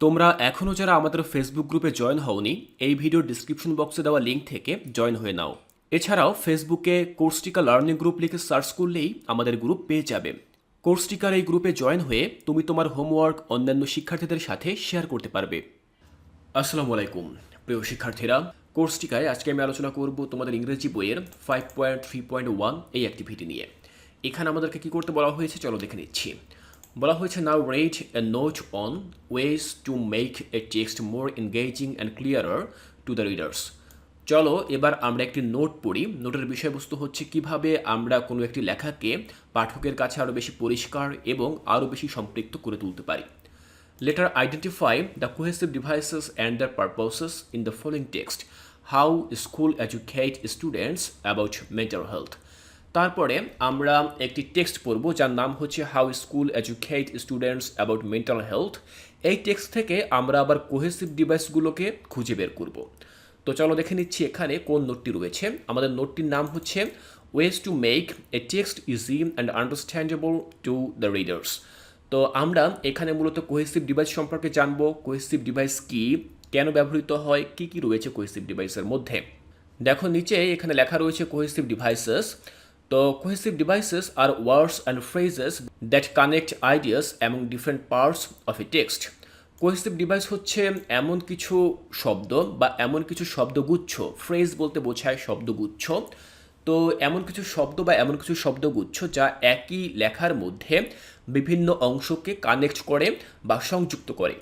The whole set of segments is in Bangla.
তোমরা এখনও যারা আমাদের ফেসবুক গ্রুপে জয়েন হওনি, এই ভিডিওর ডিসক্রিপশন বক্সে দেওয়া লিঙ্ক থেকে জয়েন হয়ে নাও। এছাড়াও ফেসবুকে কোর্সটিকা লার্নিং গ্রুপ লিখে সার্চ করলেই আমাদের গ্রুপ পেয়ে যাবে। কোর্সটিকার এই গ্রুপে জয়েন হয়ে তুমি তোমার হোমওয়ার্ক অন্যান্য শিক্ষার্থীদের সাথে শেয়ার করতে পারবে। আসসালামু আলাইকুম, প্রিয় শিক্ষার্থীরা। কোর্সটিকায় আজকে আমি আলোচনা করব তোমাদের ইংরেজি বইয়ের five point three point one এই অ্যাক্টিভিটি নিয়ে। এখানে আমাদেরকে কী করতে বলা হয়েছে, চলো দেখে নিচ্ছি। বলা হয়েছে now read a note on ways to make a text more engaging and clearer to the readers চলো, এবার আমরা একটি নোট পড়ি। নোটের বিষয়বস্তু হচ্ছে, কীভাবে আমরা কোনো একটি লেখাকে পাঠকের কাছে আরও বেশি পরিষ্কার এবং আরও বেশি সম্পৃক্ত করে তুলতে পারি। Later identify the cohesive devices and the purposes in the following text how school educate students about mental health. তারপরে আমরা একটি টেক্সট পড়ব যার নাম হচ্ছে how school educate students about mental health. এই টেক্সট থেকে আমরা আবার কোহেসিভ ডিভাইসগুলোকে খুঁজে বের করব। তো চলো দেখে নিচ্ছি এখানে কোন নোটটি রয়েছে। আমাদের নোটটির নাম হচ্ছে ways to make a text easy and understandable to the readers তো আমরা এখানে মূলত কোহেসিভ ডিভাইস সম্পর্কে জানব। কোহেসিভ ডিভাইস কি, কেন ব্যবহৃত হয়, কি কি রয়েছে কোহেসিভ ডিভাইসের মধ্যে? দেখো নিচে এখানে লেখা রয়েছে কোহেসিভ ডিভাইসেস তো cohesive devices are words and phrases that connect ideas among different parts of a text cohesive device হচ্ছে এমন কিছু শব্দ বা এমন কিছু শব্দগুচ্ছ। ফ্রেজ বলতে বোঝায় শব্দগুচ্ছ। তো এমন কিছু শব্দ বা এমন কিছু শব্দগুচ্ছ যা একই লেখার মধ্যে বিভিন্ন অংশকে কানেক্ট করে বা সংযুক্ত করে।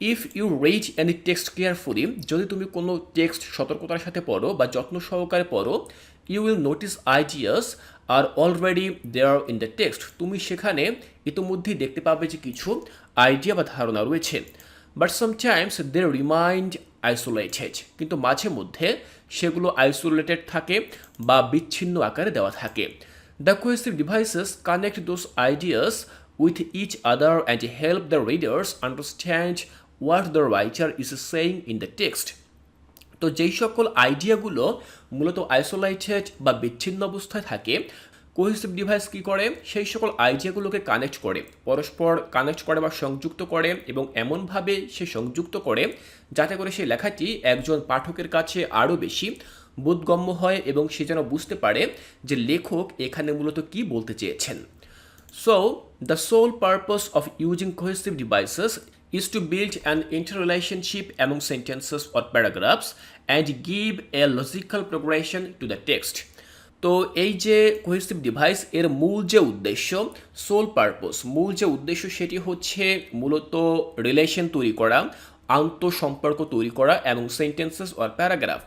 If you read any text carefully যদি তুমি কোনো টেক্সট সতর্কতার সাথে পড়ো বা যত্ন সহকারে পড়ো you will notice ideas are already there in the text তুমি সেখানে ইতিমধ্যেই দেখতে পাবে যে কিছু আইডিয়া বা ধারণা রয়েছে। But sometimes they remained isolated কিন্তু মাঝে মধ্যে সেগুলো আইসোলেটেড থাকে বা বিচ্ছিন্ন আকারে দেওয়া থাকে। The cohesive devices connect those ideas with each other and help the readers understand what the writer is saying in the text তো যেই সকল আইডিয়াগুলো মূলত আইসোলেটেড বা বিচ্ছিন্ন অবস্থায় থাকে কোহেসিভ ডিভাইস কি করে? সেই সকল আইডিয়াগুলোকে কানেক্ট করে, পরস্পর কানেক্ট করে বা সংযুক্ত করে এবং এমনভাবে সে সংযুক্ত করে যাতে করে সেই লেখাটি একজন পাঠকের কাছে আরও বেশি বোধগম্য হয় এবং সে যেন বুঝতে পারে যে লেখক এখানে মূলত কি বলতে চেয়েছেন। So the sole purpose of using cohesive devices is to build an interrelationship among sentences or paragraphs and give a logical progression to the text. তো এই যে কোহেসিভ ডিভাইস এর মূল যে উদ্দেশ্য সোল পারপোস মূল যে উদ্দেশ্য সেটি হচ্ছে মূলত রিলেশন তৈরি করা আন্তঃসম্পর্ক তৈরি করা এবং সেন্টেন্সেস অর প্যারাগ্রাফ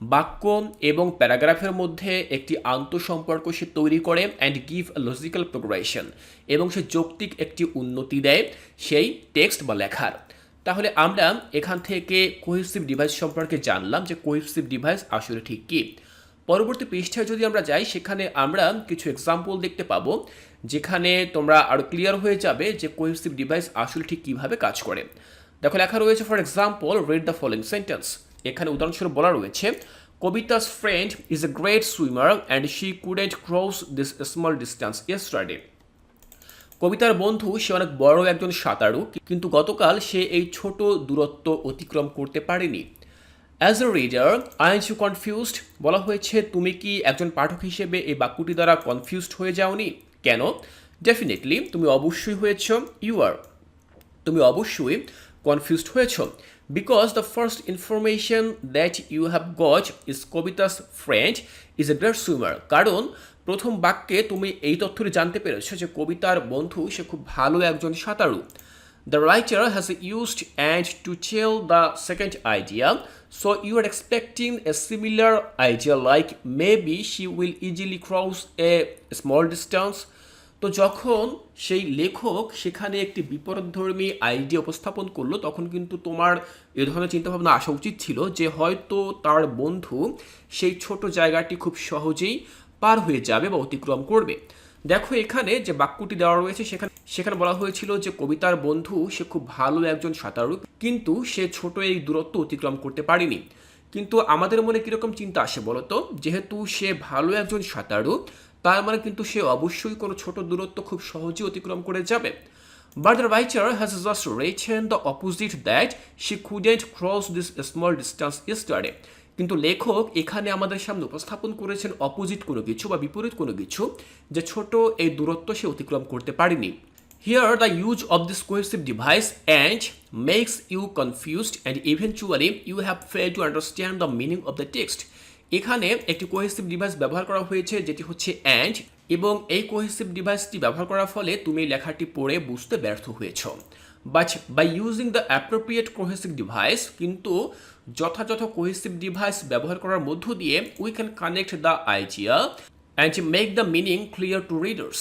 বাক্য এবং প্যারাগ্রাফের মধ্যে একটি আন্তঃসম্পর্ক সে তৈরি করে অ্যান্ড গিভ লজিক্যাল প্রোগ্রেশন এবং সে যৌক্তিক একটি উন্নতি দেয় সেই টেক্সট বা লেখার। তাহলে আমরা এখান থেকে কোহিসিভ ডিভাইস সম্পর্কে জানলাম যে কোহিসিভ ডিভাইস আসলে ঠিক কী। পরবর্তী পৃষ্ঠায় যদি আমরা যাই, সেখানে আমরা কিছু এক্সাম্পল দেখতে পাবো, যেখানে তোমরা আরও ক্লিয়ার হয়ে যাবে যে কোহিসিভ ডিভাইস আসলে ঠিক কীভাবে কাজ করে। দেখো লেখা রয়েছে for example read the following sentence এখানে উদাহরণস্বরূপ বলা রয়েছে Kabita's friend is a great swimmer and she couldn't cross this small distance yesterday কবিতার বন্ধু, সে অনেক বড় একজন সাঁতারু, কিন্তু গতকাল সে এই ছোট দূরত্ব অতিক্রম করতে পারেনি। As a reader I you confused বলা হয়েছে, তুমি কি একজন পাঠক হিসেবে এই বাক্যটি দ্বারা কনফিউজড হয়ে যাওনি? কেন? ডেফিনেটলি তুমি অবশ্যই হয়েছ ইউ আর তুমি অবশ্যই কনফিউজড হয়েছ। Because the first information that you have got is Kabita's friend is a great swimmer কারণ প্রথম বাক্যে তুমি এই তথ্যটি জানতে পেরেছ যে কবিতার বন্ধু সে খুব ভালো একজন সাঁতারু The writer has used and to tell the second idea, so you are expecting a similar idea like maybe she will easily cross a small distance. তো যখন সেই লেখক সেখানে একটি বিপরীতধর্মী আইডিয়া উপস্থাপন করল, তখন কিন্তু তোমার এ ধরনের চিন্তাভাবনা আসা উচিত ছিল যে হয়তো তার বন্ধু সেই ছোট জায়গাটি খুব সহজেই পার হয়ে যাবে বা অতিক্রম করবে। দেখো এখানে যে বাক্যটি দেওয়া রয়েছে, সেখানে সেখানে বলা হয়েছিল যে কবিতার বন্ধু সে খুব ভালো একজন সাঁতারু, কিন্তু সে ছোট এই দূরত্ব অতিক্রম করতে পারেনি। কিন্তু আমাদের মনে কীরকম চিন্তা আসে বলতো? যেহেতু সে ভালো একজন সাঁতারু তার মানে কিন্তু সে অবশ্যই কোনো ছোট দূরত্ব খুব সহজেই অতিক্রম করে যাবে। But the writer has just written the opposite that she couldn't cross this small distance yesterday কিন্তু লেখক এখানে আমাদের সামনে উপস্থাপন করেছেন অপোজিট কোনো কিছু বা বিপরীত কোনো কিছু যে ছোট এই দূরত্ব সে অতিক্রম করতে পারেনি। Here the use of this cohesive device and makes you confused and eventually you have fail to understand the meaning of the text এখানে একটি কোহেসিভ ডিভাইস ব্যবহার করা হয়েছে, যেটি হচ্ছে অ্যান্ড এবং এই কোহেসিভ ডিভাইসটি ব্যবহার করার ফলে তুমি লেখাটি পড়ে বুঝতে ব্যর্থ হয়েছ। But by using the appropriate cohesive device কিন্তু যথাযথ কোহেসিভ ডিভাইস ব্যবহার করার মধ্য দিয়ে we can connect the idea and make the meaning clear to readers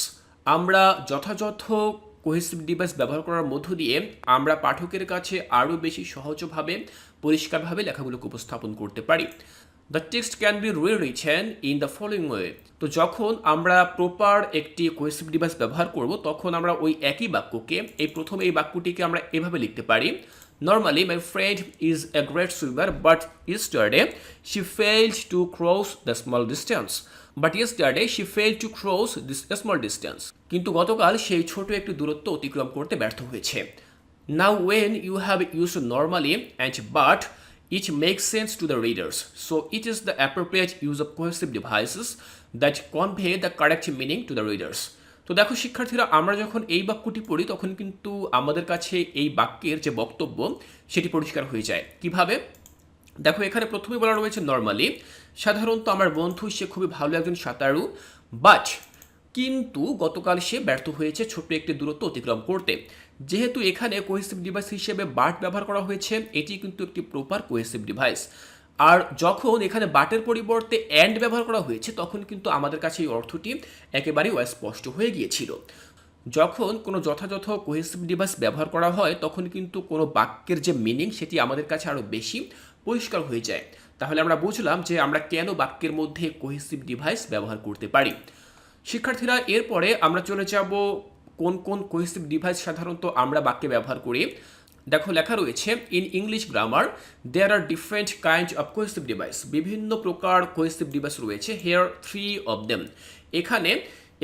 আমরা যথাযথ কোহেসিভ ডিভাইস ব্যবহার করার মধ্য দিয়ে আমরা পাঠকের কাছে আরও বেশি সহজভাবে, পরিষ্কারভাবে লেখাগুলোকে উপস্থাপন করতে পারি। The text can be written in the following way তো যখন আমরা প্রপার একটি কোহেসিভ ডিভাইস ব্যবহার করব তখন আমরা ওই একই বাক্যকে এই প্রথম এই বাক্যটিকে আমরা এভাবে লিখতে পারি Normally, my friend is a great swimmer, but yesterday she failed to cross the small distance. But yesterday she failed to cross this small distance. কিন্তু গতকাল সেই ছোট একটি দূরত্ব অতিক্রম করতে ব্যর্থ হয়েছে Now, when you have used normally and but, it makes sense to the readers. So, it is the appropriate use of cohesive devices that convey the correct meaning to the readers. তো দেখো শিক্ষার্থীরা আমরা যখন এই বাক্যটি পড়ি তখন কিন্তু আমাদের কাছে এই বাক্যের যে বক্তব্য সেটি পরিষ্কার হয়ে যায় কীভাবে দেখো এখানে প্রথমে বলা রয়েছে নর্মালি সাধারণত আমার বন্ধু সে খুবই ভালো একজন সাঁতারু বাট কিন্তু গতকাল সে ব্যর্থ হয়েছে ছোট্ট একটি দূরত্ব অতিক্রম করতে যেহেতু এখানে কোহেসিভ ডিভাইস হিসেবে বাট ব্যবহার করা হয়েছে, এটি কিন্তু একটি প্রপার কোহেসিভ ডিভাইস আর যখন এখানে বাটের পরিবর্তে অ্যান্ড ব্যবহার করা হয়েছে, তখন কিন্তু আমাদের কাছে এই অর্থটি একেবারেই অস্পষ্ট হয়ে গিয়েছিল। যখন কোনো যথাযথ কোহেসিভ ডিভাইস ব্যবহার করা হয়, তখন কিন্তু কোনো বাক্যের যে মিনিং সেটি আমাদের কাছে আরও বেশি পরিষ্কার হয়ে যায়। তাহলে আমরা বুঝলাম যে আমরা কেন বাক্যের মধ্যে কোহেসিভ ডিভাইস ব্যবহার করতে পারি। শিক্ষার্থীরা, এরপরে আমরা চলে যাব কোন কোন কোহেসিভ ডিভাইস সাধারণত আমরা বাক্যে ব্যবহার করি? দেখো, লেখা রয়েছে in English grammar there are different kind of cohesive device বিভিন্ন প্রকার কোহেসিভ ডিভাইস রয়েছে হেয়ার থ্রি অফ দেম এখানে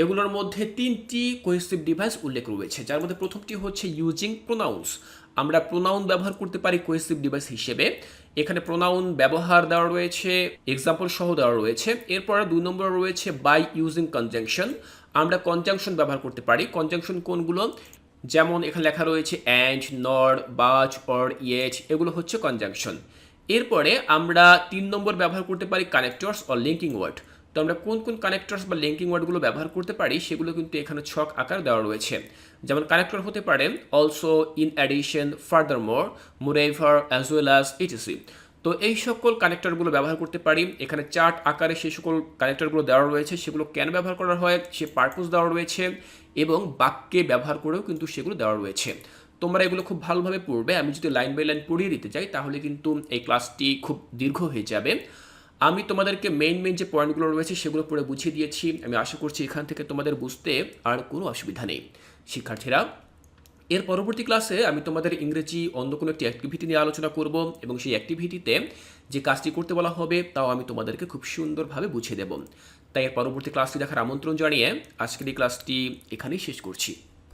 এগুলোর মধ্যে তিনটি কোহেসিভ ডিভাইস উল্লেখ রয়েছে, যার মধ্যে প্রথমটি হচ্ছে ইউজিং প্রোনাউন্স আমরা প্রোনাউন ব্যবহার করতে পারি কোহেসিভ ডিভাইস হিসেবে। এখানে প্রোনাউন ব্যবহার দেওয়া রয়েছে এক্সাম্পল সহ দেওয়া রয়েছে। এরপর দুই নম্বর রয়েছে বাই ইউজিং কনজাংশন আমরা কনজাংশন ব্যবহার করতে পারি। কনজাংশন কোনগুলো? যেমন এখানে লেখা রয়েছে অ্যান্ড নর বাজ অর ইয়েট এগুলো হচ্ছে কনজাংশন এরপরে আমরা তিন নম্বর ব্যবহার করতে পারি কানেক্টরস অর লিঙ্কিং ওয়ার্ড তো আমরা কোন কোন কানেক্টরস বা লিঙ্কিং ওয়ার্ডগুলো ব্যবহার করতে পারি, সেগুলো কিন্তু এখানে ছক আকার দেওয়া রয়েছে। যেমন কানেক্টর হতে পারে also in addition furthermore moreover as well as ETC তো এই সকল কানেক্টরগুলো ব্যবহার করতে পারি। এখানে চার্ট আকারে সেই সকল কানেক্টরগুলো দেওয়া রয়েছে, সেগুলো কেন ব্যবহার করা হয়, সে পারপোজ দেওয়া রয়েছে এবং বাক্যে ব্যবহার করেও কিন্তু সেগুলো দেওয়া রয়েছে। তোমরা এগুলো খুব ভালোভাবে পড়বে। আমি যদি লাইন বাই লাইন পড়িয়ে দিতে চাই, তাহলে কিন্তু এই ক্লাসটি খুব দীর্ঘ হয়ে যাবে। আমি তোমাদেরকে মেইন মেইন যে পয়েন্টগুলো রয়েছে, সেগুলো পড়ে বুঝিয়ে দিয়েছি। আমি আশা করছি এখান থেকে তোমাদের বুঝতে আর কোনো অসুবিধা নেই। শিক্ষার্থীরা এর পরবর্তী ক্লাসে আমি তোমাদের ইংরেজি অন্য কোনো একটি অ্যাক্টিভিটি নিয়ে আলোচনা করব এবং সেই অ্যাক্টিভিটিতে যে কাজটি করতে বলা হবে তাও আমি তোমাদেরকে খুব সুন্দরভাবে বুঝিয়ে দেব। তাই এর পরবর্তী ক্লাসটি দেখার আমন্ত্রণ জানিয়ে আজকের এই ক্লাসটি এখানেই শেষ করছি।